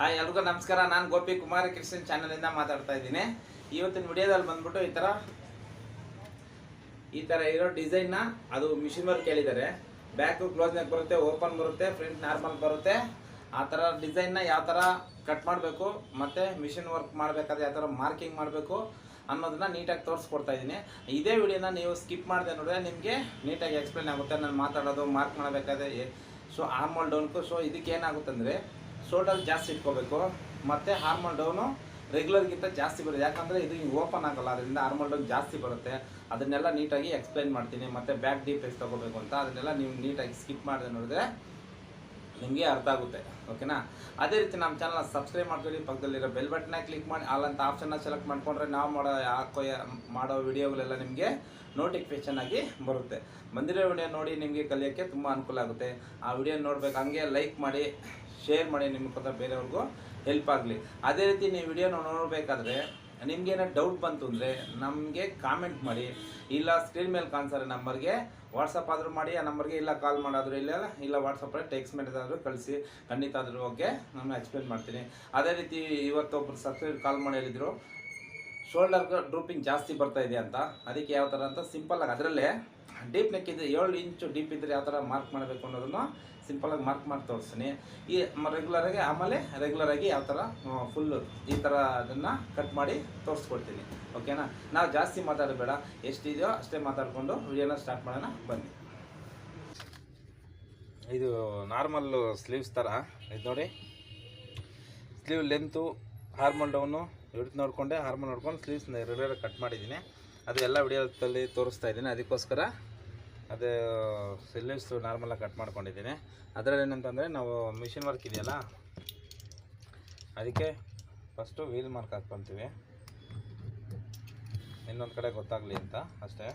Hi, ಎಲ್ರಿಗೂ ನಮಸ್ಕಾರ. ನಾನು ಗೋಪಿ ಕುಮಾರ ಕೃಷ್ಣನ್ ಚಾನಲಿಂದ ಮಾತಾಡ್ತಾ ಇದ್ದೀನಿ. ಇವತ್ತಿನ ವಿಡಿಯೋದಲ್ಲಿ ಬಂದ್ಬಿಟ್ಟು ಈ ಥರ ಈ ಥರ ಇರೋ ಡಿಸೈನ್ನ ಅದು ಮಿಷಿನ್ ವರ್ಕ್ ಹೇಳಿದ್ದಾರೆ ಬ್ಯಾಕು ಕ್ಲೋಸ್ ಬರುತ್ತೆ ಓಪನ್ ಬರುತ್ತೆ ಫ್ರಂಟ್ ನಾರ್ಮಲ್ ಬರುತ್ತೆ. ಆ ಥರ ಡಿಸೈನ್ನ ಯಾವ ಥರ ಕಟ್ ಮಾಡಬೇಕು, ಮತ್ತು ಮಿಷಿನ್ ವರ್ಕ್ ಮಾಡಬೇಕಾದ್ರೆ ಯಾವ ಥರ ಮಾರ್ಕಿಂಗ್ ಮಾಡಬೇಕು ಅನ್ನೋದನ್ನ ನೀಟಾಗಿ ತೋರಿಸ್ಕೊಡ್ತಾ ಇದ್ದೀನಿ. ಇದೇ ವಿಡಿಯೋನ ನೀವು ಸ್ಕಿಪ್ ಮಾಡಿದೆ ನೋಡಿದ್ರೆ ನಿಮಗೆ ನೀಟಾಗಿ ಎಕ್ಸ್ಪ್ಲೇನ್ ಆಗುತ್ತೆ. ನಾನು ಮಾತಾಡೋದು ಮಾರ್ಕ್ ಮಾಡಬೇಕಾದ್ರೆ ಸೊ ಆರ್ಮಲ್ ಡೌನ್ಕು ಸೊ ಇದಕ್ಕೆ ಏನಾಗುತ್ತೆ ಅಂದರೆ ಶೋಲ್ಡರ್ ಜಾಸ್ತಿ ಇಟ್ಕೋಬೇಕು, ಮತ್ತು ಹಾರ್ಮಲ್ ಡೌನು ರೆಗ್ಯುಲರ್ಗಿಂತ ಜಾಸ್ತಿ ಬರುತ್ತೆ. ಯಾಕಂದರೆ ಇದು ಓಪನ್ ಆಗಲ್ಲ, ಅದರಿಂದ ಹಾರ್ಮಲ್ ಡೌನ್ ಜಾಸ್ತಿ ಬರುತ್ತೆ. ಅದನ್ನೆಲ್ಲ ನೀಟಾಗಿ ಎಕ್ಸ್ಪ್ಲೈನ್ ಮಾಡ್ತೀನಿ, ಮತ್ತು ಬ್ಯಾಕ್ ಡೀಪ್ ಎಷ್ಟು ತೊಗೋಬೇಕು ಅಂತ. ಅದನ್ನೆಲ್ಲ ನೀವು ನೀಟಾಗಿ ಸ್ಕಿಪ್ ಮಾಡಿದೆ ನೋಡಿದ್ರೆ ನಿಮಗೆ ಅರ್ಥ ಆಗುತ್ತೆ. ಓಕೆನಾ? ಅದೇ ರೀತಿ ನಮ್ಮ ಚಾನಲ್ ಸಬ್ಸ್ಕ್ರೈಬ್ ಮಾಡ್ಕೊಳ್ಳಿ, ಪಕ್ಕದಲ್ಲಿರೋ ಬೆಲ್ ಬಟನ್ನ ಕ್ಲಿಕ್ ಮಾಡಿ ಅಲ್ಲಂತ ಆಪ್ಷನ್ನ ಸೆಲೆಕ್ಟ್ ಮಾಡಿಕೊಂಡ್ರೆ ನಾವು ಮಾಡೋ ಹಾಕೋ ಮಾಡೋ ವಿಡಿಯೋಗಳೆಲ್ಲ ನಿಮಗೆ ನೋಟಿಫಿಕೇಷನ್ ಆಗಿ ಬರುತ್ತೆ. ಬಂದಿರೋ ವಿಡಿಯೋ ನೋಡಿ ನಿಮಗೆ ಕಲಿಯೋಕ್ಕೆ ತುಂಬ ಅನುಕೂಲ ಆಗುತ್ತೆ. ಆ ವಿಡಿಯೋ ನೋಡ್ಬೇಕು, ಹಂಗೆ ಲೈಕ್ ಮಾಡಿ. ಶೇರ್ ಮಾಡಿ ನಿಮ್ಮ ಮುಖಾಂತರ ಬೇರೆಯವ್ರಿಗೂ ಹೆಲ್ಪ್ ಆಗಲಿ. ಅದೇ ರೀತಿ ನೀವು ವಿಡಿಯೋನ ನೋಡಬೇಕಾದ್ರೆ ನಿಮ್ಗೇನೋ ಡೌಟ್ ಬಂತು ಅಂದರೆ ನಮಗೆ ಕಾಮೆಂಟ್ ಮಾಡಿ. ಇಲ್ಲ ಸ್ಕ್ರೀನ್ ಮೇಲೆ ಕಾಣಿಸೋ ನಂಬರ್ಗೆ ವಾಟ್ಸಪ್ ಆದರೂ ಮಾಡಿ, ಆ ನಂಬರ್ಗೆ ಇಲ್ಲ ಕಾಲ್ ಮಾಡಾದರೂ ಇಲ್ಲ ಇಲ್ಲ ವಾಟ್ಸಪ್ಪಲ್ಲಿ ಟೆಕ್ಸ್ಟ್ ಮೆಸೇಜ್ ಕಳಿಸಿ. ಖಂಡಿತ ಅದ್ರ ಬಗ್ಗೆ ನಾನು ಎಕ್ಸ್ಪ್ಲೇನ್ ಮಾಡ್ತೀನಿ. ಅದೇ ರೀತಿ ಇವತ್ತು ಒಬ್ರು ಸಬ್ಸ್ಕ್ರೈಬ್ ಕಾಲ್ ಮಾಡಿ ಹೇಳಿದರು ಶೋಲ್ಡರ್ ಡ್ರೂಪಿಂಗ್ ಜಾಸ್ತಿ ಬರ್ತಾ ಇದೆ ಅಂತ. ಅದಕ್ಕೆ ಯಾವ ಥರ ಅಂತ ಸಿಂಪಲ್ ಆಗಿ ಅದರಲ್ಲೇ ಡೀಪ್ ನೆಕ್ ಇದೆ ಏಳು ಇಂಚು ಡೀಪ್ ಇದ್ದರೆ ಯಾವ ಥರ ಮಾರ್ಕ್ ಮಾಡಬೇಕು ಅನ್ನೋದನ್ನು ಸಿಂಪಲಾಗಿ ಮಾರ್ಕ್ ಮಾಡಿ ತೋರಿಸ್ತೀನಿ. ಈ ರೆಗ್ಯುಲರಾಗಿ ಆಮೇಲೆ ರೆಗ್ಯುಲರಾಗಿ ಯಾವ ಥರ ಫುಲ್ಲು ಈ ಥರ ಅದನ್ನು ಕಟ್ ಮಾಡಿ ತೋರಿಸ್ಕೊಡ್ತೀನಿ. ಓಕೆನಾ ನಾವು ಜಾಸ್ತಿ ಮಾತಾಡಬೇಡ. ಎಷ್ಟಿದೆಯೋ ಅಷ್ಟೇ ಮಾತಾಡಿಕೊಂಡು ವಿಡಿಯೋನ ಸ್ಟಾರ್ಟ್ ಮಾಡೋಣ ಬನ್ನಿ. ಇದು ನಾರ್ಮಲ್ಲು ಸ್ಲೀವ್ಸ್ ಥರ ಇದು ನೋಡಿ. ಸ್ಲೀವ್ ಲೆಂತು ಹಾರ್ಮೋನ್ ಡೌನು ಹಿಡಿದು ನೋಡಿಕೊಂಡೆ ಹಾರ್ಮೋನ್ ನೋಡ್ಕೊಂಡು ಸ್ಲೀವ್ಸ್ ರೆಗ್ಯುಲರ್ ಕಟ್ ಮಾಡಿದ್ದೀನಿ. ಅದು ಎಲ್ಲ ವಿಡಿಯೋದಲ್ಲಿ ತೋರಿಸ್ತಾ ಇದ್ದೀನಿ. ಅದಕ್ಕೋಸ್ಕರ ಅದು ಸ್ಲೀವ್ಸ್ ನಾರ್ಮಲಾಗಿ ಕಟ್ ಮಾಡ್ಕೊಂಡಿದ್ದೀನಿ. ಅದರಲ್ಲಿ ಏನಂತಂದರೆ, ನಾವು ಮಿಷಿನ್ ವರ್ಕ್ ಇದೆಯಲ್ಲ, ಅದಕ್ಕೆ ಫಸ್ಟು ವೀಲ್ ಮಾರ್ಕ್ ಹಾಕ್ಕೊತೀವಿ. ಇನ್ನೊಂದು ಕಡೆ ಗೊತ್ತಾಗಲಿ ಅಂತ, ಅಷ್ಟೇ.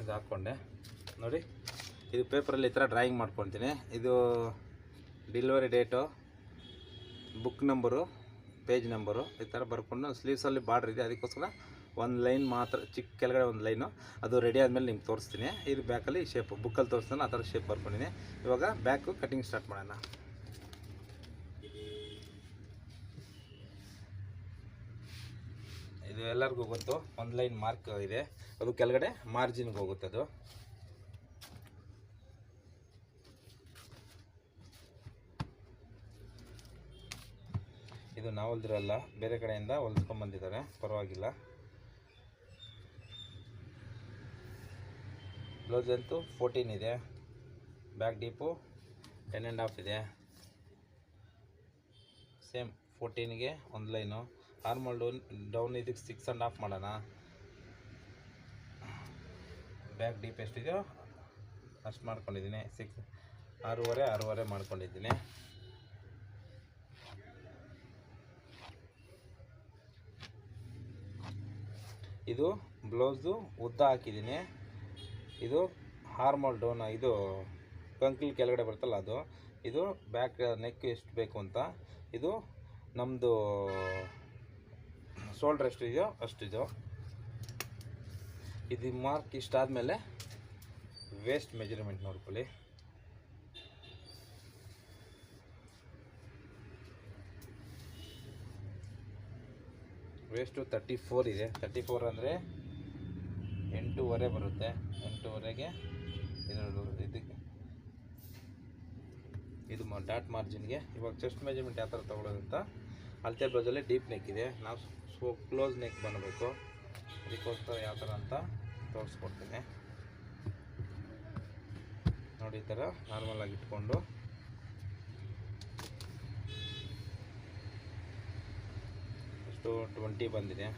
ಇದು ಹಾಕ್ಕೊಂಡೆ. ನೋಡಿ, ಇದು ಪೇಪರಲ್ಲಿ ಈ ಥರ ಡ್ರಾಯಿಂಗ್ ಮಾಡ್ಕೊತೀನಿ. ಇದು delivery date book number page number ಈ ಥರ ಬರ್ಕೊಂಡು ಸ್ಲೀವ್ಸಲ್ಲಿ ಬಾರ್ಡ್ರ್ ಇದೆ. ಅದಕ್ಕೋಸ್ಕರ ಒಂದು ಲೈನ್ ಮಾತ್ರ, ಚಿಕ್ಕ ಕೆಳಗಡೆ ಒಂದು ಲೈನು, ಅದು ರೆಡಿ ಆದಮೇಲೆ ನಿಮ್ಗೆ ತೋರಿಸ್ತೀನಿ. ಇದು ಬ್ಯಾಕಲ್ಲಿ ಶೇಪ್ ಬುಕ್ಕಲ್ಲಿ ತೋರಿಸ್ತಾನೆ, ಆ ಥರ ಶೇಪ್ ಬರ್ಕೊಂಡಿನಿ ಇವಾಗ ಬ್ಯಾಕು ಕಟಿಂಗ್ ಸ್ಟಾರ್ಟ್ ಮಾಡೋಣ. ಇದು ಎಲ್ಲರಿಗೂ ಗೊತ್ತು, ಒಂದು ಲೈನ್ ಮಾರ್ಕ್ ಇದೆ. ಅದು ಕೆಳಗಡೆ ಮಾರ್ಜಿನ್ಗೆ ಹೋಗುತ್ತೆ ಅದು. ಇದು ನಾವು ಹೊಲ್ದಿರಲ್ಲ ಬೇರೆ ಕಡೆಯಿಂದ ಹೊಲ್ಸ್ಕೊಂಡ್ ಬಂದಿದ್ದಾರೆ. ಪರವಾಗಿಲ್ಲ. ಬ್ಲೌಸ್ ಅಂತೂ ಫೋರ್ಟೀನ್ ಇದೆ. Back deep ten and half ಇದೆ. ಸೇಮ್ ಫೋರ್ಟೀನ್ಗೆ ಒಂದು ಲೈನು ನಾರ್ಮಲ್ ಡೌನ್ ಡೌನ್ ಇದಕ್ಕೆ ಸಿಕ್ಸ್ ಆ್ಯಂಡ್ ಹಾಫ್ ಮಾಡೋಣ. ಬ್ಯಾಕ್ ಡೀಪ್ ಎಷ್ಟಿದೆಯೋ ಅಷ್ಟು ಮಾಡ್ಕೊಂಡಿದ್ದೀನಿ. ಸಿಕ್ಸ್ ಆರೂವರೆ ಆರೂವರೆ ಮಾಡ್ಕೊಂಡಿದ್ದೀನಿ. ಇದು ಬ್ಲೌಸು ಉದ್ದ ಹಾಕಿದ್ದೀನಿ. ಇದು ಹಾರ್ಮಲ್ ಡೋನ, ಇದು ಕಂಕ್ಲಿ ಕೆಳಗಡೆ ಬರುತ್ತಲ್ಲ ಅದು. ಇದು ಬ್ಯಾಕ್, ನೆಕ್ ಎಷ್ಟು ಬೇಕು ಅಂತ. ಇದು ನಮ್ಮದು ಶೋಲ್ಡ್ರ್ ಎಷ್ಟಿದೆಯೋ ಅಷ್ಟಿದೆಯೋ ಇದು. ಮಾರ್ಕ್ ಇಷ್ಟಾದಮೇಲೆ ವೇಸ್ಟ್ ಮೆಜರ್ಮೆಂಟ್ ನೋಡ್ಕೊಳ್ಳಿ. ವೇಸ್ಟು ತರ್ಟಿ ಫೋರ್ ಇದೆ. ತರ್ಟಿ ಫೋರ್ ಅಂದರೆ ಎಂಟೂವರೆ ಬರುತ್ತೆ. ಎಂಟೂವರೆಗೆ ಇದು ಇದಕ್ಕೆ. ಇದು ಡಾಟ್ ಮಾರ್ಜಿನ್ಗೆ ಇವಾಗ ಚೆಸ್ಟ್ ಮೆಜರ್ಮೆಂಟ್ ಯಾವ ಥರ ಅಂತ ಅಳತೆ ಬ್ಲೌಸಲ್ಲಿ ಡೀಪ್ ನೆಕ್ ಇದೆ. ನಾವು ಸೊ ಕ್ಲೋಸ್ ನೆಕ್ ಬನ್ನಬೇಕು ಅದಕ್ಕೋಸ್ಕರ ಯಾವ ಥರ ಅಂತ ತೋರಿಸ್ಕೊಡ್ತೀನಿ. ನೋಡಿ, ಈ ಥರ ನಾರ್ಮಲಾಗಿ ಇಟ್ಕೊಂಡು. ಎಷ್ಟು? ಟ್ವೆಂಟಿ ಬಂದಿದೆ.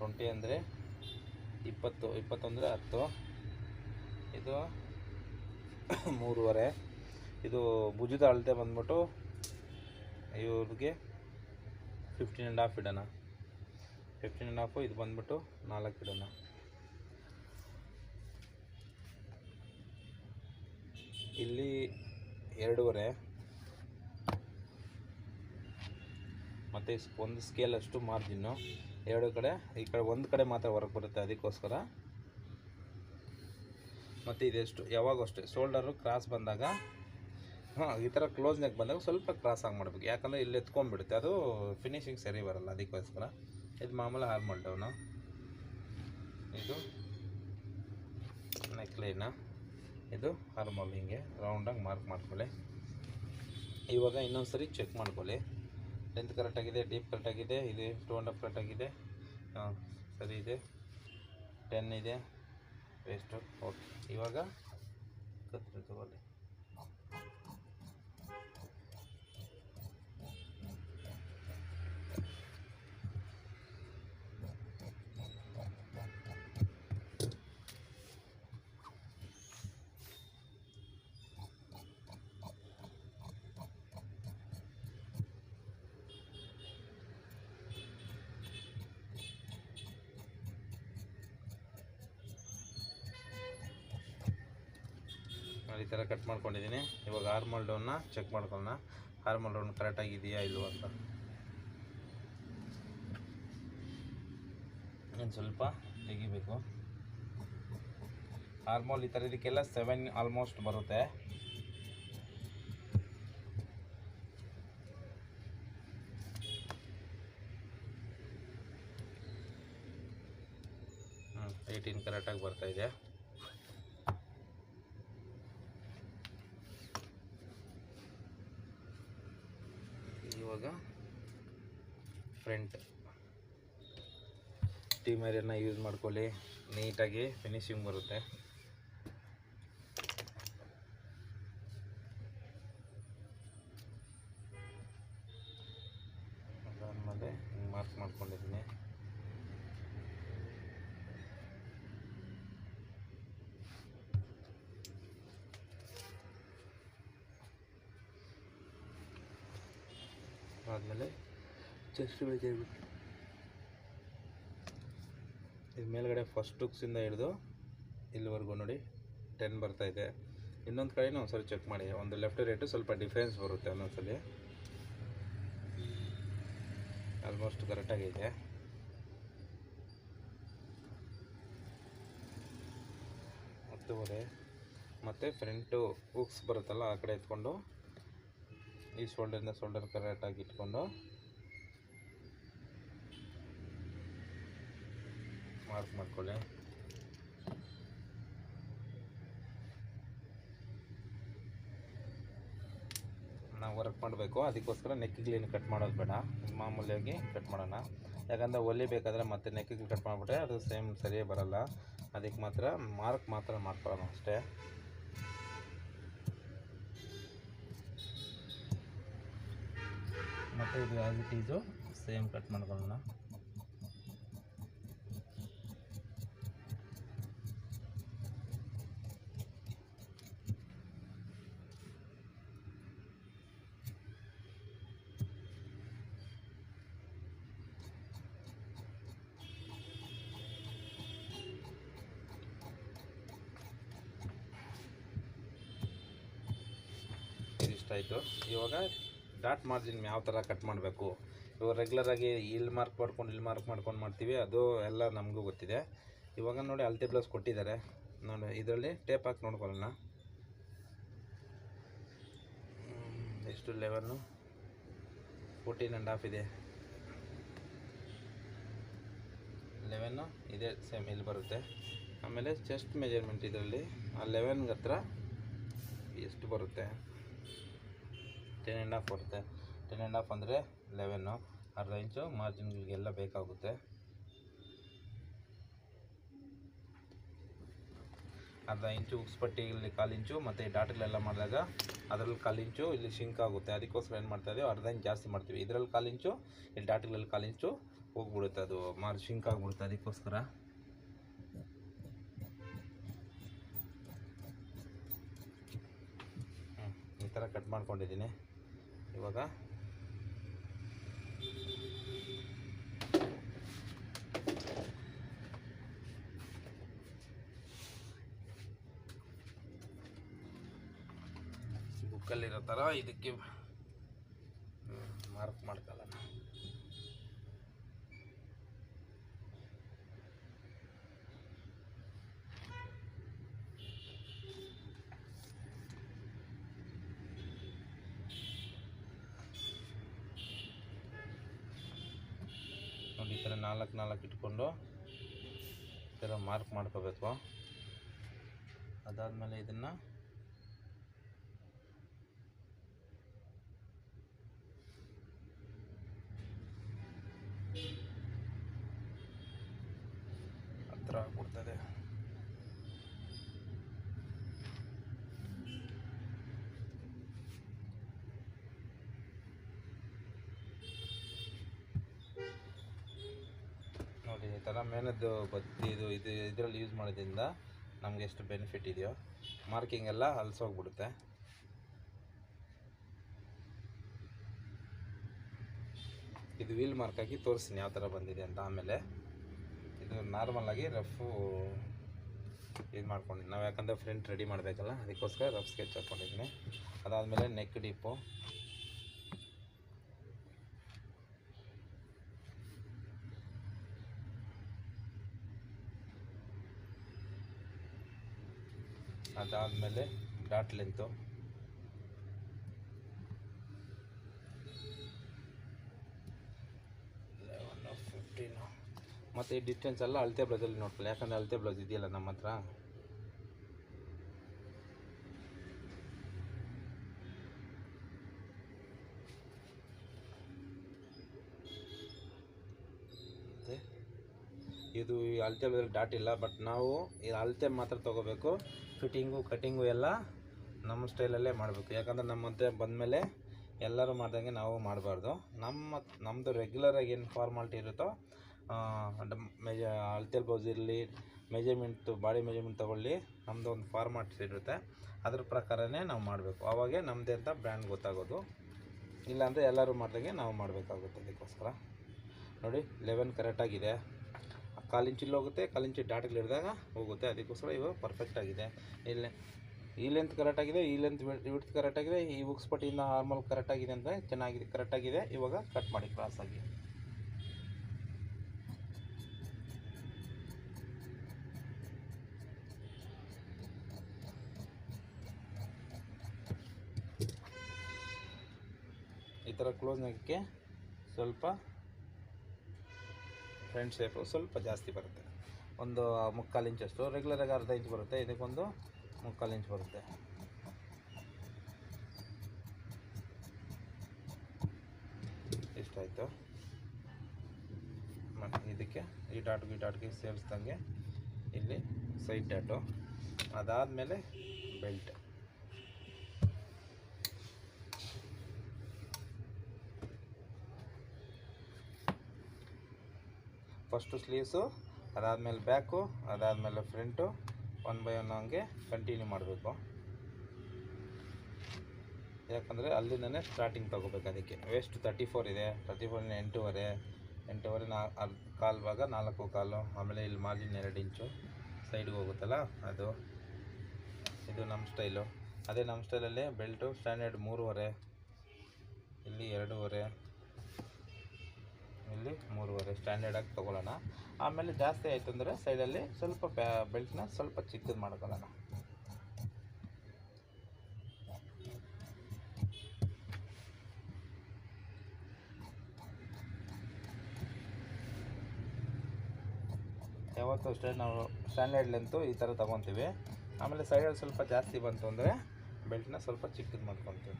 ಟ್ವೆಂಟಿ ಅಂದರೆ ಇಪ್ಪತ್ತು, ಇಪ್ಪತ್ತೊಂದರೆ ಹತ್ತು. ಇದು ಮೂರುವರೆ. ಇದು ಭುಜದ ಅಳತೆ ಬಂದ್ಬಿಟ್ಟು ಇವ್ರಿಗೆ ಫಿಫ್ಟೀನ್ ಆ್ಯಂಡ್ ಹಾಫ್ ಇಡೋಣ. ಫಿಫ್ಟೀನ್ ಆ್ಯಂಡ್ ಹಾಫು ಇದು ಬಂದ್ಬಿಟ್ಟು ನಾಲ್ಕು ಇಡೋಣ. ಇಲ್ಲಿ ಎರಡೂವರೆ. ಮತ್ತು ಒಂದು ಸ್ಕೇಲ್ ಅಷ್ಟು ಮಾರ್ಜಿನ್ನು ಎರಡು ಕಡೆ, ಈ ಕಡೆ ಒಂದು ಕಡೆ ಮಾತ್ರ ಹೊರಗೆ ಬರುತ್ತೆ ಅದಕ್ಕೋಸ್ಕರ. ಮತ್ತು ಇದೆಷ್ಟು? ಯಾವಾಗೂ ಅಷ್ಟೇ ಶೋಲ್ಡರು ಕ್ರಾಸ್ ಬಂದಾಗ, ಹಾಂ, ಈ ಥರ ಕ್ಲೋಸ್ ನೆಕ್ ಬಂದಾಗ ಸ್ವಲ್ಪ ಕ್ರಾಸ್ ಆಗಿ ಮಾಡಬೇಕು. ಯಾಕಂದರೆ ಇಲ್ಲಿ ಎತ್ಕೊಂಡ್ಬಿಡುತ್ತೆ. ಅದು ಫಿನಿಶಿಂಗ್ ಸರಿ ಬರಲ್ಲ ಅದಕ್ಕೋಸ್ಕರ. ಇದು ಮಾಮೂಲಿ ಹಾರ್ಮೋಲ್ ಡೌನು ಇದು ನೆಕ್ ಲೈನ ಇದು ಹಾರ್ಮಲ್ ಹಿಂಗೆ ರೌಂಡಾಗಿ ಮಾರ್ಕ್ ಮಾಡ್ಕೊಳ್ಳಿ. ಇವಾಗ ಇನ್ನೊಂದು ಸರಿ ಚೆಕ್ ಮಾಡ್ಕೊಳ್ಳಿ. ಲೆಂತ್ ಕರೆಕ್ಟಾಗಿದೆ ಡೀಪ್ ಕರೆಕ್ಟಾಗಿದೆ ಇದು ಟೂ ಆ್ಯಂಡ್ ಹಾಫ್ ಕರೆಕ್ಟಾಗಿದೆ ಹಾಂ, ಸರಿ ಇದೆ. ಟೆನ್ ಇದೆ. ವೇಸ್ಟು ಓಕೆ ಇವಾಗ ಕತ್ರಿ ತಗೊಳ್ಳಿ. ಕಟ್ ಮಾಡ್ಕೊಂಡಿದ್ದೀನಿ ಇವಾಗ ಹಾರ್ಮಲ್ ಡೌನ್ನ ಚೆಕ್ ಮಾಡ್ಕೊಳ್ಳೋಣ. ಹಾರ್ಮಲ್ ಡೌನ್ ಕರೆಕ್ಟಾಗಿದೆಯಾ ಇಲ್ವೋ ಅಂತ. ಇನ್ನು ಸ್ವಲ್ಪ ತೆಗಿಬೇಕು. ಹಾರ್ಮೋಲ್ ಈ ಥರ ಇದಕ್ಕೆಲ್ಲ ಸೆವೆನ್ ಆಲ್ಮೋಸ್ಟ್ ಬರುತ್ತೆ. ಏಯ್ಟೀನ್ ಕರೆಕ್ಟಾಗಿ ಬರ್ತಾ ಇದೆ ಇವಾಗ ಫ್ರಂಟ್ ಟೀ ಮೇರಿಯನ್ನ ಯೂಸ್ ಮಾಡ್ಕೊಳ್ಳಿ. ನೀಟಾಗಿ ಫಿನಿಶಿಂಗ್ ಬರುತ್ತೆ. ಅದಾದಮೇಲೆ ಮಾರ್ಕ್ ಮಾಡ್ಕೊಂಡಿದ್ದೀನಿ. ಆದಮೇಲೆ ಚೆಸ್ಟ್ ಮೆಜರ್ಮೆಂಟ್ ಇದು ಮೇಲ್ಗಡೆ ಫಸ್ಟ್ ಹುಕ್ಸಿಂದ ಹಿಡಿದು ಇಲ್ಲಿವರೆಗೂ ನೋಡಿ ಟೆನ್ ಬರ್ತಾ ಇದೆ. ಇನ್ನೊಂದು ಕಡೆನೂ ಒಂದ್ಸರಿ ಚೆಕ್ ಮಾಡಿ. ಒಂದು ಲೆಫ್ಟ್ ರೈಟು ಸ್ವಲ್ಪ ಡಿಫ್ರೆನ್ಸ್ ಬರುತ್ತೆ ಒಂದೊಂದ್ಸಲಿ ಆಲ್ಮೋಸ್ಟ್ ಕರೆಕ್ಟಾಗಿದೆ ಹತ್ತುವರೆ ಮತ್ತು ಫ್ರಂಟು ಹುಕ್ಸ್ ಬರುತ್ತಲ್ಲ, ಆ ಕಡೆ ಎತ್ಕೊಂಡು, ಈ ಶೋಲ್ಡರಿಂದ ಶೋಲ್ಡರ್ ಕರೆಕ್ಟಾಗಿ ಇಟ್ಕೊಂಡು ಮಾರ್ಕ್ ಮಾಡ್ಕೊಳ್ಳಿ ನಾವು ವರ್ಕ್ ಮಾಡಬೇಕು, ಅದಕ್ಕೋಸ್ಕರ ನೆಕ್ಕಿಗೆ ಏನು ಕಟ್ ಮಾಡೋದು ಬೇಡ. ಮಾಮೂಲಿಯಾಗಿ ಕಟ್ ಮಾಡೋಣ. ಯಾಕಂದರೆ ಹೊಲಿಬೇಕಾದ್ರೆ ಮತ್ತೆ ನೆಕ್ಕಿಗೆ ಕಟ್ ಮಾಡಿಬಿಟ್ರೆ ಅದು ಸೇಮ್ ಸರಿಯೇ ಬರಲ್ಲ. ಅದಕ್ಕೆ ಮಾತ್ರ ಮಾರ್ಕ್ ಮಾತ್ರ ಮಾಡ್ಕೊಳ್ಳೋಣ ಅಷ್ಟೇ. ಮತ್ತು ಇದು as it is same cut ಮಾಡ್ಕೊಳ್ಳೋಣ. ಇದಿಷ್ಟಾಯಿತು ಇವಾಗ ಡಾಟ್ ಮಾರ್ಜಿನ್ ಯಾವ ಥರ ಕಟ್ ಮಾಡಬೇಕು? ಇವಾಗ ರೆಗ್ಯುಲರಾಗಿ ಇಲ್ಲಿ ಮಾರ್ಕ್ ಮಾಡ್ಕೊಂಡು ಇಲ್ಲಿ ಮಾರ್ಕ್ ಮಾಡ್ಕೊಂಡು ಮಾಡ್ತೀವಿ, ಅದು ಎಲ್ಲ ನಮಗೂ ಗೊತ್ತಿದೆ. ಇವಾಗ ನೋಡಿ ಅಳತೆ ಬ್ಲೌಸ್ ಕೊಟ್ಟಿದ್ದಾರೆ. ನೋಡಿ, ಇದರಲ್ಲಿ ಟೇಪ್ ಹಾಕಿ ನೋಡ್ಕೊಳ್ಳೋಣ. ಎಷ್ಟು ಲೆವೆನ್ನು ಫೋರ್ಟೀನ್ ಆ್ಯಂಡ್ ಹಾಫ್ ಇದೆ. ಲೆವೆನ್ನು ಇದೇ ಸೇಮ್ ಇಲ್ಲಿ ಬರುತ್ತೆ. ಆಮೇಲೆ ಚೆಸ್ಟ್ ಮೆಜರ್ಮೆಂಟ್ ಇದರಲ್ಲಿ ಆ ಲೆವೆನ್ಗೆ ಹತ್ರ ಎಷ್ಟು ಬರುತ್ತೆ? ಟೆನ್ ಆ್ಯಂಡ್ ಹಾಫ್ ಬರುತ್ತೆ ಟೆನ್ ಆ್ಯಂಡ್ ಹಾಫ್ ಅಂದರೆ ಲೆವೆನ್ನು ಅರ್ಧ ಇಂಚು ಮಾರ್ಜಿನ್ಗಳಿಗೆಲ್ಲ ಬೇಕಾಗುತ್ತೆ. ಅರ್ಧ ಇಂಚು ಉಕ್ಸ್ಪಟ್ಟಿ ಇಲ್ಲಿ ಕಾಲು ಇಂಚು ಮತ್ತು ಡಾಟ್ಗಳೆಲ್ಲ ಮಾಡಿದಾಗ ಅದರಲ್ಲಿ ಕಾಲು ಇಂಚು ಇಲ್ಲಿ ಶಿಂಕ್ ಆಗುತ್ತೆ. ಅದಕ್ಕೋಸ್ಕರ ಏನು ಮಾಡ್ತಾ ಇದೀವಿ? ಅರ್ಧ ಇಂಚು ಜಾಸ್ತಿ ಮಾಡ್ತೀವಿ. ಇದರಲ್ಲಿ ಕಾಲು ಇಂಚು, ಇಲ್ಲಿ ಡಾಟ್ಗಳಲ್ಲಿ ಕಾಲು ಇಂಚು ಹೋಗ್ಬಿಡುತ್ತೆ ಅದು. ಮಾರ್ ಶಿಂಕ್ ಆಗಿಬಿಡುತ್ತೆ ಅದಕ್ಕೋಸ್ಕರ. ಈ ಥರ ಕಟ್ ಮಾಡ್ಕೊಂಡಿದ್ದೀನಿ. ಇವಾಗ. ಬುಕ್ಕಲ್ಲಿರೋ ಥರ ಇದಕ್ಕೆ ಮಾರ್ಕ್ ಮಾಡ್ಕೊಳ್ಳೋಣ ನಾಲ್ಕು ಇಟ್ಕೊಂಡು ಈ ಥರ ಮಾರ್ಕ್ ಮಾಡ್ಕೋಬೇಕು. ಅದಾದಮೇಲೆ ಇದನ್ನು ಹತ್ರ ಆಗ್ಬಿಡ್ತದೆ ನೋಡಿ ಈ ಥರ ಮೇನದ್ದು ಬತ್ತಿ ಇದು ಇದು ಇದರಲ್ಲಿ ಯೂಸ್ ಮಾಡೋದ್ರಿಂದ ನಮಗೆ ಎಷ್ಟು ಬೆನಿಫಿಟ್ ಇದೆಯೋ ಮಾರ್ಕಿಂಗ್ ಎಲ್ಲ ಅಲ್ಸೋಗ್ಬಿಡುತ್ತೆ ಇದು ವೀಲ್ ಮಾರ್ಕ್ ಹಾಕಿ ತೋರಿಸ್ತೀನಿ ಯಾವ ಥರ ಬಂದಿದೆ ಅಂತ ಆಮೇಲೆ. ಇದು ನಾರ್ಮಲ್ ಆಗಿ ರಫು ಇದು ಮಾಡ್ಕೊಂಡಿದ್ದೀನಿ ನಾವು ಯಾಕಂದರೆ ಫ್ರಂಟ್ ರೆಡಿ ಮಾಡಬೇಕಲ್ಲ, ಅದಕ್ಕೋಸ್ಕರ ರಫ್ ಸ್ಕೆಚ್ ಹಾಕ್ಕೊಂಡಿದ್ದೀನಿ ಅದಾದಮೇಲೆ ನೆಕ್ ಡೀಪು ಅದಾದಮೇಲೆ ಡಾಟ್ ಲೆಂತು. ಮತ್ತೆ ಮತ್ತು ಈ ಡಿಸ್ಟೆನ್ಸ್ ಎಲ್ಲ ಅಳತೆ ಬ್ಲೌಸಲ್ಲಿ ನೋಡ್ಕೊಳ್ಳಿ, ಯಾಕಂದರೆ ಅಳತೆ ಬ್ಲೌಸ್ ಇದೆಯಲ್ಲ ನಮ್ಮ ಹತ್ರ. ಇದು ಈ ಅಳತೆ ಬ್ಲೌಸಲ್ಲಿ ಡಾಟ್ ಇಲ್ಲ, ಬಟ್ ನಾವು ಈ ಅಳತೆ ಮಾತ್ರ ತೊಗೋಬೇಕು. ಫಿಟ್ಟಿಂಗು ಕಟ್ಟಿಂಗು ಎಲ್ಲ ನಮ್ಮ ಸ್ಟೈಲಲ್ಲೇ ಮಾಡಬೇಕು. ಯಾಕಂದರೆ ನಮ್ಮಂತೆ ಬಂದಮೇಲೆ ಎಲ್ಲರೂ ಮಾಡ್ದಂಗೆ ನಾವು ಮಾಡಬಾರ್ದು. ನಮ್ಮ ನಮ್ಮದು ರೆಗ್ಯುಲರಾಗಿ ಏನು ಫಾರ್ಮಾಲಿಟಿ ಇರುತ್ತೋ ಮೆಜ ಅಳತೆಲ್ ಬ್ಲೌಸ್ ಇರಲಿ ಮೆಜರ್ಮೆಂಟು ಬಾಡಿ ಮೆಜರ್ಮೆಂಟ್ ತೊಗೊಳ್ಳಿ ನಮ್ಮದು ಒಂದು ಫಾರ್ಮಾಟ್ಸ್ ಇರುತ್ತೆ. ಅದ್ರ ಪ್ರಕಾರನೇ ನಾವು ಮಾಡಬೇಕು. ಅವಾಗೆ ನಮ್ಮದೇ ಅಂತ ಬ್ರ್ಯಾಂಡ್ ಗೊತ್ತಾಗೋದು. ಇಲ್ಲಾಂದರೆ ಎಲ್ಲರೂ ಮಾಡ್ದಂಗೆ ನಾವು ಮಾಡಬೇಕಾಗುತ್ತೆ ಅದಕ್ಕೋಸ್ಕರ. ನೋಡಿ ಲೆವೆನ್ ಕರೆಕ್ಟಾಗಿದೆ ಕಾಲು ಇಂಚಿಲ್ಲಿ ಹೋಗುತ್ತೆ, ಕಾಲು ಇಂಚಿ ಡಾಟ್ಗಳು ಹಿಡಿದಾಗ ಹೋಗುತ್ತೆ. ಅದಕ್ಕೋಸ್ಕರ ಇವಾಗ ಪರ್ಫೆಕ್ಟ್ ಆಗಿದೆ. ಇಲ್ಲೇ, ಈ ಲೆಂತ್ ಕರೆಕ್ಟಾಗಿದೆ ಈ ಲೆಂತ್ ವಿಡ್ತ್ ಕರೆಕ್ಟಾಗಿದೆ ಈ ಬುಕ್ಸ್ ಪಟ್ಟಿಯಿಂದ ಕರೆಕ್ಟ್ ಕರೆಕ್ಟಾಗಿದೆ ಅಂದರೆ ಚೆನ್ನಾಗಿದೆ ಕರೆಕ್ಟಾಗಿದೆ ಇವಾಗ ಕಟ್ ಮಾಡಿ ಕ್ರಾಸಾಗಿ ಈ ಥರ ಕ್ಲೋಸ್ ಆಗಕ್ಕೆ ಸ್ವಲ್ಪ ಫ್ರಂಟ್ ಶೇಪು ಸ್ವಲ್ಪ ಜಾಸ್ತಿ ಬರುತ್ತೆ. ಒಂದು ಮುಕ್ಕಾಲು ಇಂಚಷ್ಟು ರೆಗ್ಯುಲರಾಗಿ ಅರ್ಧ ಇಂಚ್ ಬರುತ್ತೆ. ಇದಕ್ಕೊಂದು ಮುಕ್ಕಾಲು ಇಂಚ್ ಬರುತ್ತೆ. ಇಷ್ಟಾಯಿತು. ಇದಕ್ಕೆ ಈ ಡಾಟ್ಗೆ ಈ ಡಾಟ್ಗೆ ಸೇರಿಸ್ದಂಗೆ ಇಲ್ಲಿ ಸೈಡ್ ಡಾಟು ಅದಾದಮೇಲೆ ಬೆಲ್ಟ್ ಫಸ್ಟು ಸ್ಲೀವ್ಸು ಅದಾದಮೇಲೆ ಬ್ಯಾಕು ಅದಾದಮೇಲೆ ಫ್ರಂಟು ಒನ್ ಬೈ ಒನ್ ಹಂಗೆ ಕಂಟಿನ್ಯೂ ಮಾಡಬೇಕು. ಯಾಕಂದರೆ ಅಲ್ಲಿಂದನೇ ಸ್ಟಾರ್ಟಿಂಗ್ ತೊಗೋಬೇಕು ಅದಕ್ಕೆ. ವೇಸ್ಟ್ ತರ್ಟಿ ಫೋರ್ ಇದೆ ತರ್ಟಿ ಫೋರಿಂದ ಎಂಟೂವರೆ ಎಂಟೂವರೆ ನಾ ಅರ್ಧ ಕಾಲು ಭಾಗ ನಾಲ್ಕು ಕಾಲು, ಆಮೇಲೆ ಇಲ್ಲಿ ಮಾರ್ಜಿನ್ ಎರಡು ಇಂಚು ಸೈಡ್ಗೆ ಹೋಗುತ್ತಲ್ಲ ಅದು. ಇದು ನಮ್ಮ ಸ್ಟೈಲು ಅದೇ ನಮ್ಮ ಸ್ಟೈಲಲ್ಲಿ ಬೆಲ್ಟು ಸ್ಟ್ಯಾಂಡರ್ಡ್ ಮೂರುವರೆ, ಇಲ್ಲಿ ಎರಡೂವರೆ. ಇಲ್ಲಿ ಮೂರುವರೆ ಸ್ಟ್ಯಾಂಡರ್ಡಾಗಿ ತೊಗೊಳ್ಳೋಣ. ಆಮೇಲೆ ಜಾಸ್ತಿ ಆಯಿತು ಅಂದರೆ ಸೈಡಲ್ಲಿ ಸ್ವಲ್ಪ ಬೆಲ್ಟ್ನ ಸ್ವಲ್ಪ ಚಿಕ್ಕದು ಮಾಡ್ಕೊಳ್ಳೋಣ. ಯಾವತ್ತೂ ಅಷ್ಟೇ ನಾವು ಸ್ಟ್ಯಾಂಡರ್ಡ್ ಲೆಂತು ಈ ಥರ ತೊಗೊತೀವಿ. ಆಮೇಲೆ ಸೈಡಲ್ಲಿ ಸ್ವಲ್ಪ ಜಾಸ್ತಿ ಬಂತು ಅಂದರೆ ಬೆಲ್ಟ್ನ ಸ್ವಲ್ಪ ಚಿಕ್ಕದು ಮಾಡ್ಕೊತೀವಿ.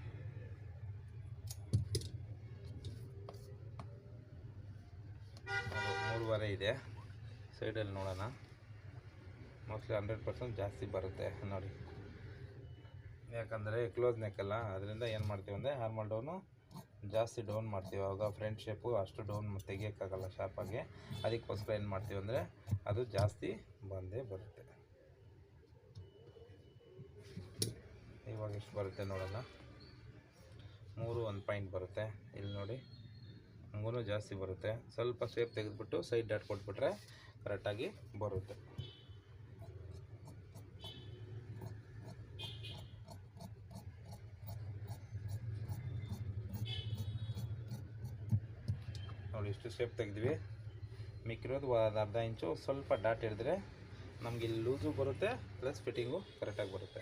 ಮೂರುವರೆ ಇದೆ. ಸೈಡಲ್ಲಿ ನೋಡೋಣ. ಮೋಸ್ಟ್ಲಿ ಹಂಡ್ರೆಡ್ ಪರ್ಸೆಂಟ್ ಜಾಸ್ತಿ ಬರುತ್ತೆ ನೋಡಿ. ಯಾಕಂದರೆ ಕ್ಲೋಸ್ ನೆಕ್ಕಲ್ಲ ಅದರಿಂದ ಏನು ಮಾಡ್ತೀವಿ ಅಂದರೆ ಹಾರ್ಮಲ್ ಡೌನು ಜಾಸ್ತಿ ಡೌನ್ ಮಾಡ್ತೀವಿ. ಆವಾಗ ಫ್ರಂಟ್ ಶೇಪು ಅಷ್ಟು ಡೌನ್ ತೆಗಿಯೋಕ್ಕಾಗಲ್ಲ ಶಾರ್ಪಾಗಿ ಅದಕ್ಕೋಸ್ಕರ ಏನು ಮಾಡ್ತೀವಿ ಅಂದರೆ ಅದು ಜಾಸ್ತಿ ಬಂದೇ ಬರುತ್ತೆ. ಇವಾಗ ಎಷ್ಟು ಬರುತ್ತೆ ನೋಡೋಣ. ಮೂರು, ಒಂದು ಪಾಯಿಂಟ್ ಬರುತ್ತೆ. ಇಲ್ಲಿ ನೋಡಿ. ಹಂಗೂ ಜಾಸ್ತಿ ಬರುತ್ತೆ. ಸ್ವಲ್ಪ ಶೇಪ್ ತೆಗೆದುಬಿಟ್ಟು ಸೈಡ್ ಡಾಟ್ ಕೊಟ್ಬಿಟ್ರೆ ಕರೆಕ್ಟಾಗಿ ಬರುತ್ತೆ. ನೋಡಿ ಇಷ್ಟು ಶೇಪ್ ತೆಗೆದ್ವಿ. ಮಿಕ್ಕಿರೋದು ಒಂದು ಅರ್ಧ ಇಂಚು, ಸ್ವಲ್ಪ ಡಾಟ್ ಹಿಡಿದ್ರೆ ನಮಗೆ ಇಲ್ಲಿ ಲೂಸು ಬರುತ್ತೆ ಪ್ಲಸ್ ಫಿಟ್ಟಿಂಗು ಕರೆಕ್ಟಾಗಿ ಬರುತ್ತೆ.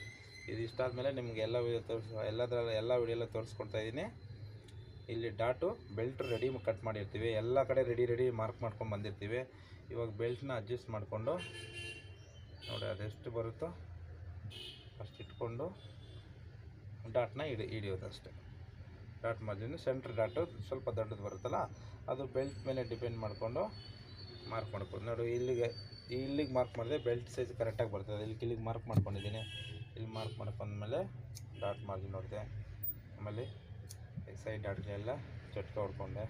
ಇದು ಇಷ್ಟಾದಮೇಲೆ ನಿಮಗೆ ಎಲ್ಲ ವಿಡಿಯೋ ತೋರಿಸ್ ಎಲ್ಲದರ ಎಲ್ಲ ವಿಡಿಯೋ ಎಲ್ಲ ತೋರಿಸ್ಕೊಡ್ತಾ ಇದ್ದೀನಿ. ಇಲ್ಲಿ ಡಾಟು ಬೆಲ್ಟ್ ರೆಡಿ ಕಟ್ ಮಾಡಿರ್ತೀವಿ. ಎಲ್ಲ ಕಡೆ ರೆಡಿ ರೆಡಿ ಮಾರ್ಕ್ ಮಾಡ್ಕೊಂಡು ಬಂದಿರ್ತೀವಿ. ಇವಾಗ ಬೆಲ್ಟ್ನ ಅಡ್ಜಸ್ಟ್ ಮಾಡಿಕೊಂಡು, ನೋಡಿ ಅದೆಷ್ಟು ಬರುತ್ತೋ ಅಷ್ಟು ಇಟ್ಕೊಂಡು ಡಾಟ್ನ ಹಿಡಿ ಹಿಡಿಯೋದು ಅಷ್ಟೇ. ಡಾಟ್ ಮಾರ್ಜಿನ್ ಸೆಂಟ್ರ್ ಡಾಟು ಸ್ವಲ್ಪ ದೊಡ್ಡದು ಬರುತ್ತಲ್ಲ, ಅದು ಬೆಲ್ಟ್ ಮೇಲೆ ಡಿಪೆಂಡ್ ಮಾಡಿಕೊಂಡು ಮಾರ್ಕ್ ಮಾಡ್ಕೊಂಡು ನೋಡು, ಇಲ್ಲಿಗೆ ಇಲ್ಲಿಗೆ ಮಾರ್ಕ್ ಮಾಡಿದ್ರೆ ಬೆಲ್ಟ್ ಸೈಜ್ ಕರೆಕ್ಟಾಗಿ ಬರ್ತದೆ. ಇಲ್ಲಿ ಇಲ್ಲಿಗೆ ಮಾರ್ಕ್ ಮಾಡ್ಕೊಂಡಿದ್ದೀನಿ. ಇಲ್ಲಿ ಮಾರ್ಕ್ ಮಾಡ್ಕೊಂಡ್ಮೇಲೆ ಡಾಟ್ ಮಾರ್ಜಿನ್ ನೋಡಿದೆ. ಆಮೇಲೆ ಸೈಡ್ ಡಾಟ್ಗೆಲ್ಲ ಚಟ್ಕ ಹೊಡ್ಕೊಂಡೆ.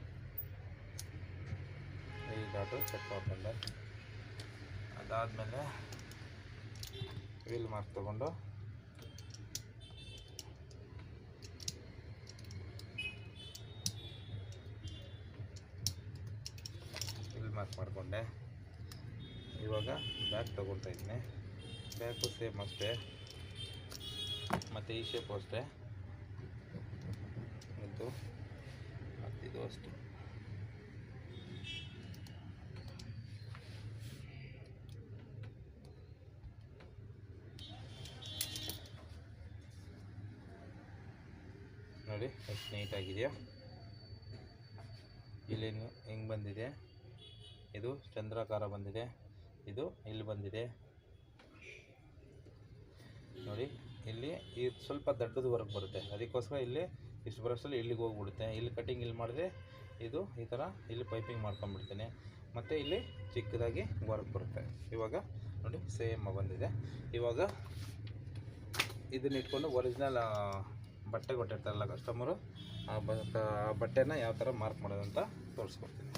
ಈ ಡಾಟು ಚಟ್ಕ ಹೊಡ್ಕೊಂಡೆ. ಅದಾದಮೇಲೆ ವೀಲ್ ಮಾರ್ಕ್ ತೊಗೊಂಡು ವೀಲ್ ಮಾರ್ಕ್ ಮಾಡಿಕೊಂಡೆ. ಇವಾಗ ಬ್ಯಾಗ್ ತೊಗೊಳ್ತಾ ಇದ್ದೀನಿ. ಬ್ಯಾಕು ಸೇಮ್ ಅಷ್ಟೇ. ಮತ್ತು ಈ ಶೇಪು ಅಷ್ಟೇ. ಇದು ಮತ್ತು ಇದು ಅಷ್ಟೇ ನೋಡಿ ಎಷ್ಟು ನೀಟಾಗಿದೆಯಾ ಇಲ್ಲಿನ ಹೆಂಗೆ ಬಂದಿದೆ ಇದು ಚಂದ್ರಾಕಾರ ಬಂದಿದೆ ಇದು ಇಲ್ಲಿ ಬಂದಿದೆ ನೋಡಿ ಇಲ್ಲಿ ಈ ಸ್ವಲ್ಪ ದೊಡ್ಡದು ವರ್ಕ್ ಬರುತ್ತೆ ಅದಕ್ಕೋಸ್ಕರ ಇಲ್ಲಿ ಇಷ್ಟು ಬರೋಷ್ಟರಲ್ಲಿ ಇಲ್ಲಿಗೆ ಹೋಗ್ಬಿಡುತ್ತೆ. ಇಲ್ಲಿ ಕಟ್ಟಿಂಗ್ ಇಲ್ಲಿ ಮಾಡಿದ್ರೆ ಇದು ಈ ಥರ ಇಲ್ಲಿ ಪೈಪಿಂಗ್ ಮಾಡ್ಕೊಂಬಿಡ್ತೀನಿ ಮತ್ತು ಇಲ್ಲಿ ಚಿಕ್ಕದಾಗಿ ವರ್ಕ್ ಬರುತ್ತೆ. ಇವಾಗ ನೋಡಿ ಸೇಮ್ ಬಂದಿದೆ. ಇವಾಗ ಇದನ್ನ ಇಟ್ಕೊಂಡು ಒರಿಜಿನಲ್ ಬಟ್ಟೆ ಕೊಟ್ಟಿರ್ತಾರಲ್ಲ ಕಸ್ಟಮರು ಆ ಬಟ್ಟೆನ ಯಾವ ಥರ ಮಾರ್ಕ್ ಮಾಡೋದಂತ ತೋರಿಸ್ಕೊಡ್ತೀನಿ.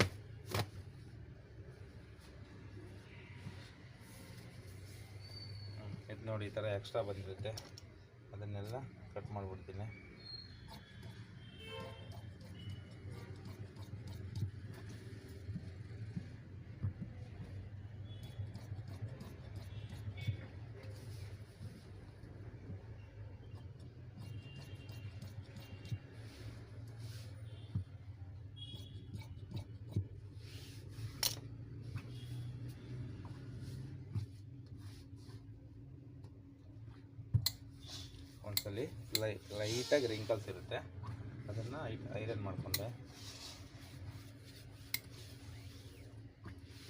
ಇದು ನೋಡಿ ಈ ಥರ ಎಕ್ಸ್ಟ್ರಾ ಬಂದಿರುತ್ತೆ. ಅದನ್ನೆಲ್ಲ ಕಟ್ ಮಾಡಿಬಿಡ್ತೀನಿ. ಒಂದ್ಸಲಿ ಲೈ ಲೈಟಾಗಿ ರಿಂಕಲ್ಸ್ ಇರುತ್ತೆ. ಅದನ್ನು ಐರನ್ ಮಾಡಿಕೊಂಡೆ.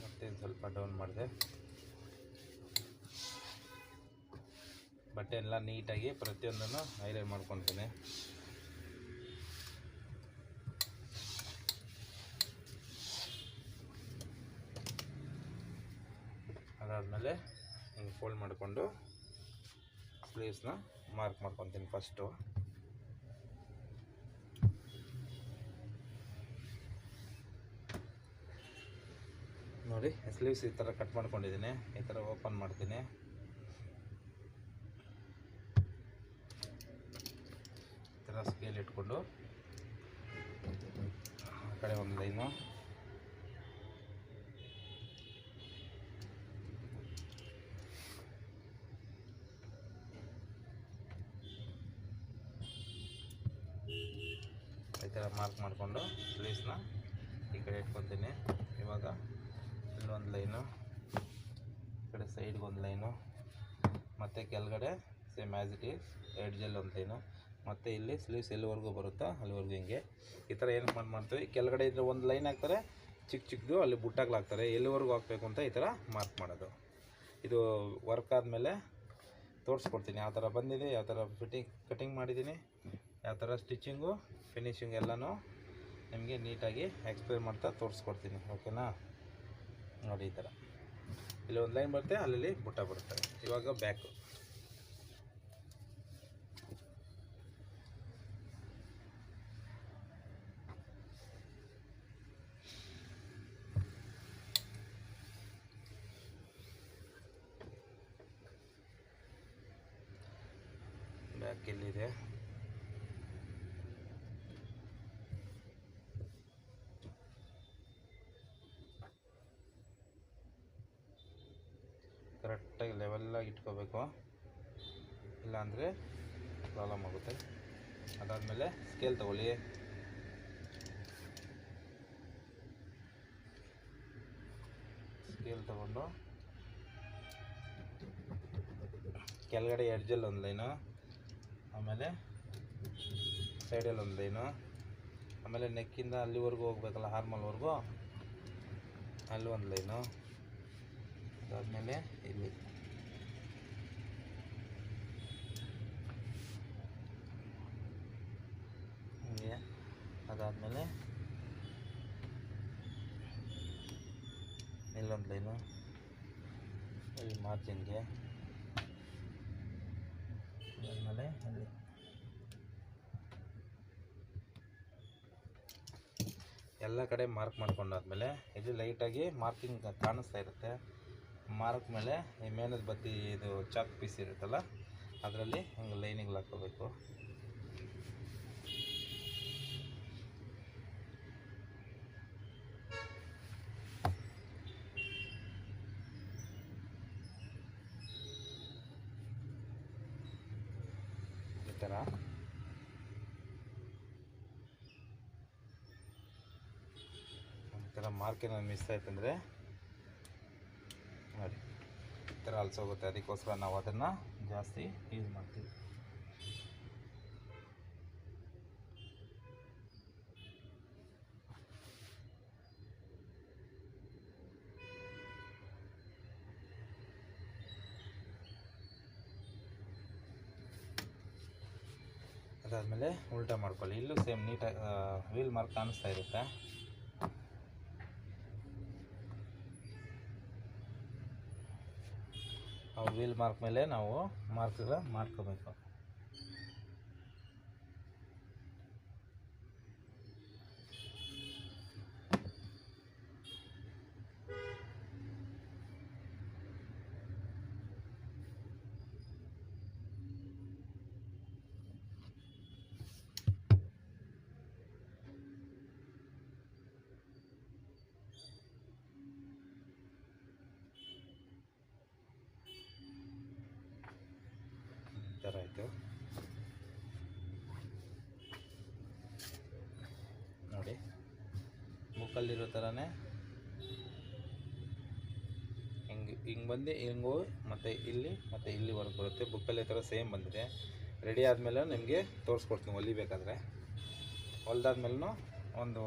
ಮತ್ತೆ ಸ್ವಲ್ಪ ಡೌನ್ ಮಾಡಿದೆ. ಬಟ್ಟೆ ಎಲ್ಲ ನೀಟಾಗಿ ಪ್ರತಿಯೊಂದನ್ನು ಐರನ್ ಮಾಡ್ಕೊತೀನಿ. ಅದಾದಮೇಲೆ ಹಿಂಗೆ ಫೋಲ್ಡ್ ಮಾಡಿಕೊಂಡು ಸ್ಲೀವ್ಸ್ನ ಮಾರ್ಕ್ ಮಾಡ್ಕೊತೀನಿ ಫಸ್ಟು ನೋಡಿ ಸ್ಲೀವ್ಸ್ ಈ ಥರ ಕಟ್ ಮಾಡ್ಕೊಂಡಿದ್ದೀನಿ. ಈ ಥರ ಓಪನ್ ಮಾಡ್ತೀನಿ. ಈ ಥರ ಸ್ಕೇಲ್ ಇಟ್ಕೊಂಡು, ಆ ಕಡೆ ಒಂದು ಲೈನು ಈ ಥರ ಮಾರ್ಕ್ ಮಾಡಿಕೊಂಡು ಸ್ಲೀವ್ಸ್ನ ಈ ಕಡೆ ಇಟ್ಕೊತೀನಿ. ಇವಾಗ ಇಲ್ಲೊಂದು ಲೈನು ಈ ಕಡೆ ಸೈಡ್ಗೆ ಒಂದು ಲೈನು ಮತ್ತು ಕೆಳಗಡೆ ಸೇಮ್ ಆ್ಯಸ್ ಇಟ್ ಈಸ್ ಎಡ್ಜಲ್ಲಿ ಒಂದು ಲೈನು ಮತ್ತು ಇಲ್ಲಿ ಸ್ಲೀವ್ಸ್ ಎಲ್ಲಿವರೆಗೂ ಬರುತ್ತೋ ಅಲ್ಲಿವರೆಗೂ ಹಿಂಗೆ. ಈ ಥರ ಏನು ಮಾಡಿ ಮಾಡ್ತೀವಿ. ಕೆಳಗಡೆ ಇದ್ರೆ ಒಂದು ಲೈನ್ ಹಾಕ್ತಾರೆ ಚಿಕ್ಕ ಚಿಕ್ಕದು ಅಲ್ಲಿ ಬುಟ್ಟಾಗ್ಲಾಕ್ತಾರೆ ಎಲ್ಲಿವರೆಗೂ ಹಾಕ್ಬೇಕು ಅಂತ ಈ ಥರ ಮಾರ್ಕ್ ಮಾಡೋದು. ಇದು ವರ್ಕ್ ಆದಮೇಲೆ ತೋರಿಸ್ಕೊಡ್ತೀನಿ. ಯಾವ ಥರ ಬಂದಿದೆ ಯಾವ ಥರ ಫಿಟ್ಟಿಂಗ್ ಕಟಿಂಗ್ ಮಾಡಿದ್ದೀನಿ ಯಾವ ಥರ ಸ್ಟಿಚಿಂಗು ಫಿನಿಶಿಂಗ್ ಎಲ್ಲನೂ ನಿಮಗೆ ನೀಟಾಗಿ ಎಕ್ಸ್ಪ್ಲೇನ್ ಮಾಡ್ತಾ ತೋರಿಸ್ಕೊಡ್ತೀನಿ ಓಕೆನಾ ನೋಡಿ ಈ ಥರ ಇಲ್ಲಿ ಒಂದು ಲೈನ್ ಬರುತ್ತೆ, ಅಲ್ಲಲ್ಲಿ ಬುಟ್ಟ ಬರುತ್ತೆ. ಇವಾಗ ಬ್ಯಾಕು ಬ್ಯಾಕ್ ಕರೆಕ್ಟಾಗಿ ಲೆವೆಲ್ಲಾಗಿ ಇಟ್ಕೋಬೇಕು. ಇಲ್ಲಾಂದರೆ ಪ್ರಾಬ್ಲಮ್ ಆಗುತ್ತೆ. ಅದಾದಮೇಲೆ ಸ್ಕೇಲ್ ತಗೊಳ್ಳಿ. ಸ್ಕೇಲ್ ತಗೊಂಡು ಕೆಳಗಡೆ ಎಡ್ಜಲ್ಲಿ ಒಂದು ಲೈನು, ಆಮೇಲೆ ಸೈಡಲ್ಲಿ ಒಂದು ಲೈನು, ಆಮೇಲೆ ನೆಕ್ಕಿಂದ ಅಲ್ಲಿವರೆಗೂ ಹೋಗ್ಬೇಕಲ್ಲ ಹಾರ್ಮಲ್ವರೆಗೂ ಅಲ್ಲಿ ಒಂದು ಲೈನು. ಅದಾದಮೇಲೆ ಇಲ್ಲಿ. ಹೀಗೆ ಅದಾದಮೇಲೆ ಇಲ್ಲೊಂದು ಲೈನು. ಇಲ್ಲಿ ಮಾರ್ಜಿನ್ಗೆ ಆಮೇಲೆ ಅಲ್ಲಿ. ಎಲ್ಲ ಕಡೆ ಮಾರ್ಕ್ ಮಾಡ್ಕೊಂಡಾದ್ಮೇಲೆ ಇದು ಲೈಟಾಗಿ ಮಾರ್ಕಿಂಗ್ ಕಾಣಿಸ್ತಾ ಇರುತ್ತೆ. ಮಾರ್ಕ್ ಮೇಲೆ ಈ ಮೇನದ ಬತ್ತಿ ಇದು ಚಾಕ್ ಪೀಸ್ ಇರುತ್ತಲ್ಲ, ಅದರಲ್ಲಿ ಹಿಂಗೆ ಲೈನಿಂಗ್ ಹಾಕೋಬೇಕು ಈ ಥರ ಈ ಥರ ಮಾರ್ಕ್ ಏನಾದ್ರು ಮಿಸ್ ಆಯ್ತಂದರೆ ಥರ ಅಲ್ಸೋಗುತ್ತೆ ಅದಕ್ಕೋಸ್ಕರ ನಾವು ಅದನ್ನು ಜಾಸ್ತಿ ಯೂಸ್ ಮಾಡ್ತೀವಿ. ಅದಾದಮೇಲೆ ಉಲ್ಟಾ ಮಾಡ್ಕೊಳ್ಳಿ. ಇಲ್ಲೂ ಸೇಮ್ ನೀಟಾಗಿ ವೀಲ್ ಮಾರ್ಕ್ ಕಾಣಿಸ್ತಾ ಇರುತ್ತೆ. ವೀಲ್ ಮಾರ್ಕ್ ಮೇಲೆ ನಾವು ಮಾರ್ಕ್ಗಳ ಮಾಡ್ಕೋಬೇಕು. ಥರ ಆಯಿತು. ನೋಡಿ, ಮುಕ್ಕಲ್ಲಿರೋ ಥರನೇ ಹಿಂಗೆ ಹಿಂಗೆ ಬಂದು ಹಿಂಗೆ ಮತ್ತು ಇಲ್ಲಿ ಮತ್ತು ಇಲ್ಲಿವರೆಗೆ ಬರುತ್ತೆ. ಬುಕ್ಕಲ್ಲಿ ಥರ ಸೇಮ್ ಬಂದಿದೆ. ರೆಡಿ ಆದಮೇಲೆ ನಿಮಗೆ ತೋರಿಸ್ಕೊಡ್ತೀನಿ ಹೊಲಿಬೇಕಾದ್ರೆ ಹೊಲ್ದಾದ್ಮೇಲೂ ಒಂದು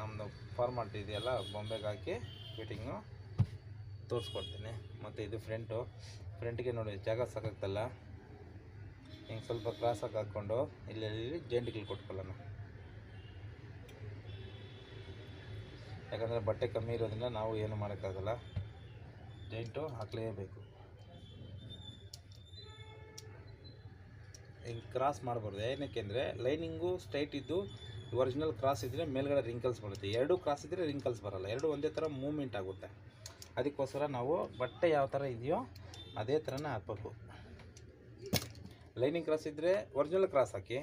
ನಮ್ಮದು ಫಾರ್ಮಾಟ್ ಇದೆಯಲ್ಲ, ಬೊಂಬೆಗೆ ಹಾಕಿ ಫಿಟ್ಟಿಂಗು ತೋರಿಸ್ಕೊಡ್ತೀನಿ. ಮತ್ತು ಇದು ಫ್ರಂಟು ಫ್ರಂಟ್ಗೆ ನೋಡಿ, ಜಾಗ ಸಾಕಾಗ್ತಲ್ಲ ಹಿಂಗೆ ಸ್ವಲ್ಪ ಕ್ರಾಸಾಗಿ ಹಾಕ್ಕೊಂಡು ಇಲ್ಲಿ ಜೆಂಟ್ಗಳು ಕೊಟ್ಕೊಳ್ಳೋಣ. ಯಾಕಂದರೆ ಬಟ್ಟೆ ಕಮ್ಮಿ ಇರೋದ್ರಿಂದ ನಾವು ಏನು ಮಾಡೋಕ್ಕಾಗಲ್ಲ. ಜೈಂಟು ಹಾಕಲೇಬೇಕು. ಹಿಂಗೆ ಕ್ರಾಸ್ ಮಾಡಬಾರ್ದು. ಏನಕ್ಕೆ ಅಂದರೆ ಲೈನಿಂಗು ಸ್ಟ್ರೈಟ್ ಇದ್ದು ಒರಿಜಿನಲ್ ಕ್ರಾಸ್ ಇದ್ದರೆ ಮೇಲ್ಗಡೆ ರಿಂಕಲ್ಸ್ ಬರುತ್ತೆ. ಎರಡು ಕ್ರಾಸ್ ಇದ್ದರೆ ರಿಂಕಲ್ಸ್ ಬರಲ್ಲ. ಎರಡು ಒಂದೇ ಥರ ಮೂಮೆಂಟ್ ಆಗುತ್ತೆ. ಅದಕ್ಕೋಸ್ಕರ ನಾವು ಬಟ್ಟೆ ಯಾವ ಥರ ಇದೆಯೋ ಅದೇ ಥರನೇ ಹಾಕ್ಬೇಕು. ಲೈನಿಂಗ್ ಕ್ರಾಸ್ ಇದ್ದರೆ ಒರಿಜಿನಲ್ ಕ್ರಾಸ್ ಹಾಕಿ.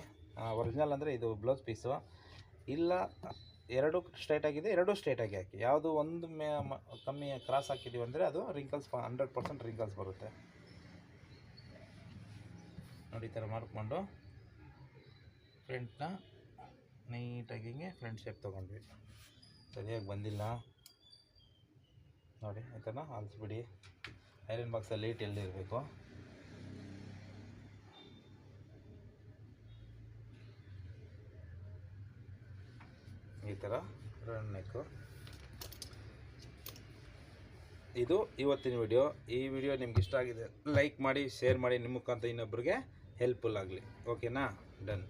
ಒರಿಜಿನಲ್ ಅಂದರೆ ಇದು ಬ್ಲೌಸ್ ಪೀಸು. ಇಲ್ಲ, ಎರಡು ಸ್ಟ್ರೈಟ್ ಆಗಿದೆ, ಎರಡು ಸ್ಟ್ರೈಟ್ ಆಗಿ ಹಾಕಿ. ಯಾವುದು ಒಂದು ಮೇ ಕಮ್ಮಿ ಕ್ರಾಸ್ ಹಾಕಿದ್ದೀವಿ ಅಂದರೆ ಅದು ರಿಂಕಲ್ಸ್ ಹಂಡ್ರೆಡ್ ಪರ್ಸೆಂಟ್ ರಿಂಕಲ್ಸ್ ಬರುತ್ತೆ. ನೋಡಿ, ಈ ಥರ ಮಾಡಿಕೊಂಡು ಫ್ರಂಟ್ನ ನೀಟಾಗಿ ಹಿಂಗೆ ಫ್ರಂಟ್ ಶೇಪ್ ತೊಗೊಂಡ್ವಿ. ಸರಿಯಾಗಿ ಬಂದಿಲ್ಲ. ನೋಡಿ, ಈ ಥರ ಐರನ್ ಬಾಕ್ಸಲ್ಲಿ ಲೀಟ್ ಎಲ್ಲಿರಬೇಕು ಈ ಥರ ರನ್ ನೆಕ್ಕು ಇದು ಇವತ್ತಿನ ವಿಡಿಯೋ ಈ ವಿಡಿಯೋ ನಿಮ್ಗೆ ಇಷ್ಟ ಆಗಿದೆ ಲೈಕ್ ಮಾಡಿ ಶೇರ್ ಮಾಡಿ, ನಿಮ್ಮ ಮುಖಾಂತರ ಇನ್ನೊಬ್ರಿಗೆ ಹೆಲ್ಪ್ಫುಲ್ ಆಗಲಿ. ಓಕೆನಾ ಡನ್